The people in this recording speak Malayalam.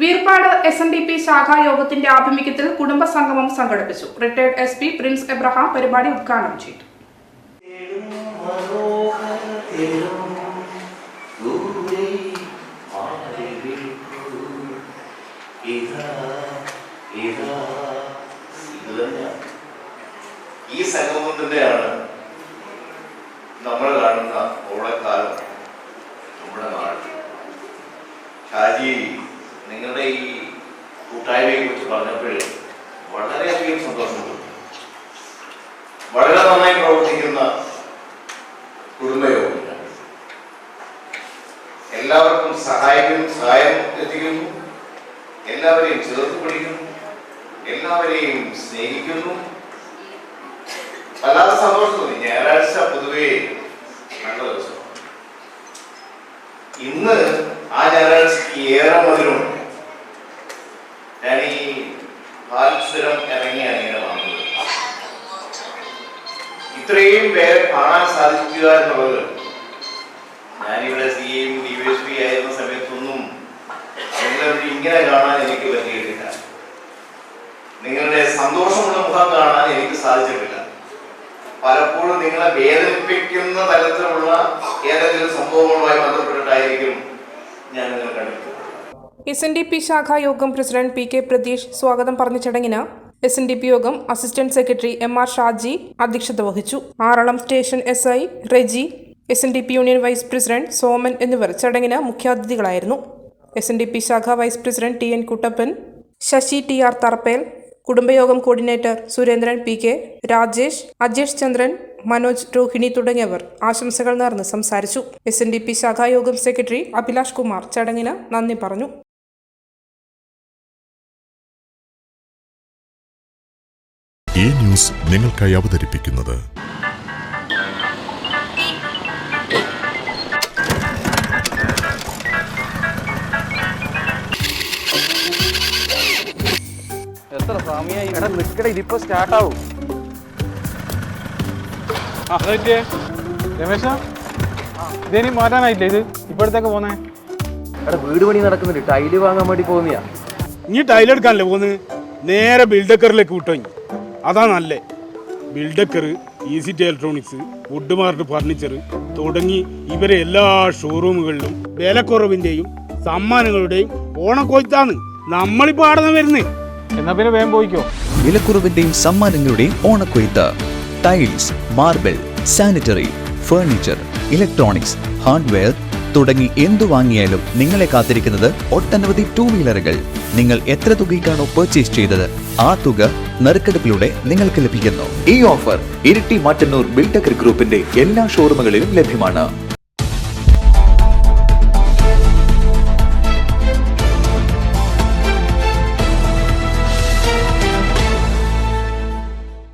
Veerpad S N D P ശാഖാ യോഗത്തിന്റെ ആഭിമുഖ്യത്തിൽ കുടുംബസംഗമം സംഘടിപ്പിച്ചു. Retired S P Prince Abraham പരിപാടി ഉദ്ഘാടനം ചെയ്തു. ഈ സംഗമത്തിന്റെയാണ് നമ്മൾ കാണുന്ന ഓളക്കാലം നമ്മുടെ നാട് ഷാജി നിങ്ങളുടെ ഈ കൂട്ടായ്മയെ കുറിച്ച് പറഞ്ഞപ്പോൾ വളരെയധികം സന്തോഷമുണ്ട്. വളരെ നന്നായി പ്രവർത്തിക്കുന്ന കുടുംബയോഗം എല്ലാവർക്കും സഹായിക്കുന്നു സഹായം എത്തിക്കുന്നു. എല്ലാവരെയും ചേർത്ത് പിടിക്കുന്നു. എല്ലാവരെയും സ്നേഹിക്കുന്നു. വല്ലാതെ സന്തോഷം തോന്നി. ഞായറാഴ്ച പൊതുവേ നല്ല ദിവസമാണ്. ഇന്ന് ആ ഞായറാഴ്ചക്ക് ഏറെ മധുരമുണ്ട് ഞാൻ ഈ പാൽസുരം ഇറങ്ങിയാണ് ഇങ്ങനെ വന്നത്. ഇത്രയും പേരെ കാണാൻ സാധിക്കുക എന്നുള്ളത് ഞാനിവിടെ C M D Y S P ആയിരുന്ന സമയത്തൊന്നും നിങ്ങളെ ഇങ്ങനെ കാണാൻ എനിക്ക് പറ്റിയിട്ടില്ല. നിങ്ങളുടെ സന്തോഷമുള്ള മുഖം കാണാൻ എനിക്ക് സാധിച്ചിട്ടില്ല. പലപ്പോഴും നിങ്ങളെ വേദനിപ്പിക്കുന്ന തരത്തിലുള്ള ഏതെങ്കിലും സംഭവങ്ങളുമായി ബന്ധപ്പെട്ടിട്ടായിരിക്കും ഞാൻ നിങ്ങൾ കണ്ടിട്ടുള്ളത് എസ് എൻ ഡി പി ശാഖാ യോഗം പ്രസിഡന്റ് പി കെ പ്രതീഷ് സ്വാഗതം പറഞ്ഞ ചടങ്ങിന് എസ് എൻ ഡി പി യോഗം assistant secretary M R Shaji അധ്യക്ഷത വഹിച്ചു. Aralam station S I Reji S N D P union vice president Soman എന്നിവർ ചടങ്ങിന് മുഖ്യാതിഥികളായിരുന്നു. എസ് എൻ ഡി പി ശാഖാ vice president T N Kuttappan Sasi T R Tharappel കുടുംബയോഗം coordinator Surendran P K Rajesh Ajesh Chandran Manoj Rohini തുടങ്ങിയവർ ആശംസകൾ നേർന്ന് സംസാരിച്ചു. എസ് എൻ ഡി പി ശാഖായോഗം സെക്രട്ടറി അഭിലാഷ് കുമാർ ചടങ്ങിന് നന്ദി പറഞ്ഞു. ഈ ന്യൂസ് നിങ്ങൾക്കായി അവതരിപ്പിക്കുന്നത്. എത്ര സമയമായി എടാ നിക്കട ഇതിപ്പോ സ്റ്റാർട്ടാവും ആ അതെ രമേശ? ഇതേനി മാറ്റാനായില്ലേ ഇത്? ഇപ്പോഴത്തേക്ക് പോന്നേ? എടാ വീട് പണി നടക്കുന്നുണ്ട്. ടൈൽ വാങ്ങാൻ വേണ്ടി പോകുന്നയാ. ഇനി ടൈലെടുക്കാനല്ലേ പോന്ന് നേരെ ബിൽഡക്കറിലേക്ക് വിട്ടോ ഇനി. അതാ നല്ലേ. ബിൽഡക്കർ easy electronics wood mart furniture തുടങ്ങി ഇവരെ എല്ലാ ഷോറൂമുകളിലും വിലക്കുറവിന്റെയും സമ്മാനങ്ങളുടെയും ഓണക്കൊയ്ത്താണ് നമ്മളിപ്പോൾ ആടുന്ന വരുന്നത് എന്നാ പിന്നെ വേഗം പോയിക്കോ. വിലക്കുറവിന്റെയും സമ്മാനങ്ങളുടെയും ഓണക്കൊയ്ത്ത്. Tiles marble sanitary furniture electronics hardware തുടങ്ങി എന്തു വാങ്ങിയാലും നിങ്ങളെ കാത്തിരിക്കുന്നത് ഒട്ടനവധി ടൂ വീലറുകൾ നിങ്ങൾ എത്ര തുകയ്ക്കാണോ പർച്ചേസ് ചെയ്തത്? ആ തുക നറുക്കെടുപ്പിലൂടെ നിങ്ങൾക്ക് ലഭിക്കുന്നു. ഈ ഓഫർ ഇരിട്ടി മാറ്റന്നൂർ ബിൽടെക് ഗ്രൂപ്പിന്റെ എല്ലാ ഷോറൂമുകളിലും ലഭ്യമാണ്.